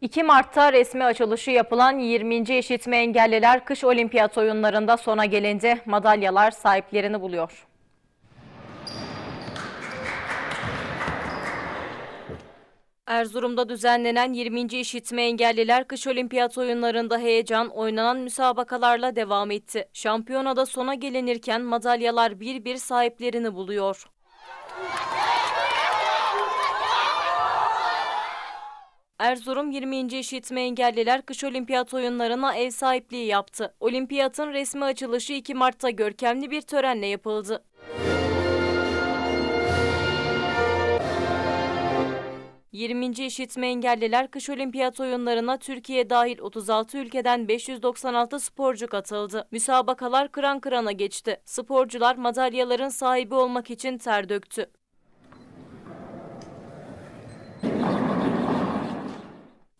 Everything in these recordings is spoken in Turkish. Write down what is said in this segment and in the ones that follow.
2 Mart'ta resmi açılışı yapılan 20. İşitme Engelliler Kış Olimpiyat Oyunları'nda sona gelindi. Madalyalar sahiplerini buluyor. Erzurum'da düzenlenen 20. İşitme Engelliler Kış Olimpiyat Oyunları'nda heyecan oynanan müsabakalarla devam etti. Şampiyonada sona gelinirken madalyalar bir bir sahiplerini buluyor. Erzurum 20. İşitme Engelliler Kış Olimpiyat Oyunları'na ev sahipliği yaptı. Olimpiyatın resmi açılışı 2 Mart'ta görkemli bir törenle yapıldı. ...20. İşitme Engelliler Kış Olimpiyat Oyunları'na Türkiye dahil 36 ülkeden 596 sporcu katıldı. Müsabakalar kıran kırana geçti. Sporcular madalyaların sahibi olmak için ter döktü.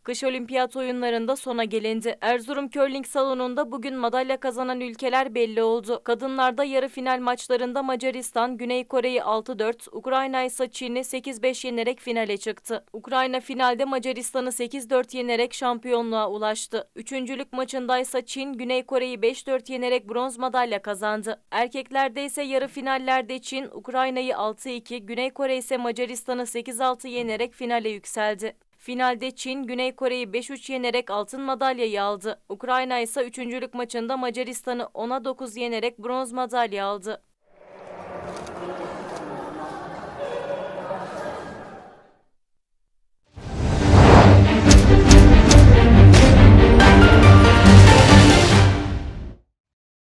Kış Olimpiyat oyunlarında sona gelindi. Erzurum Curling salonunda bugün madalya kazanan ülkeler belli oldu. Kadınlarda yarı final maçlarında Macaristan, Güney Kore'yi 6-4, Ukrayna ise Çin'i 8-5 yenerek finale çıktı. Ukrayna finalde Macaristan'ı 8-4 yenerek şampiyonluğa ulaştı. Üçüncülük maçında ise Çin, Güney Kore'yi 5-4 yenerek bronz madalya kazandı. Erkeklerde ise yarı finallerde Çin, Ukrayna'yı 6-2, Güney Kore ise Macaristan'ı 8-6 yenerek finale yükseldi. Finalde Çin, Güney Kore'yi 5-3 yenerek altın madalyayı aldı. Ukrayna ise üçüncülük maçında Macaristan'ı 10'a 9 yenerek bronz madalya aldı.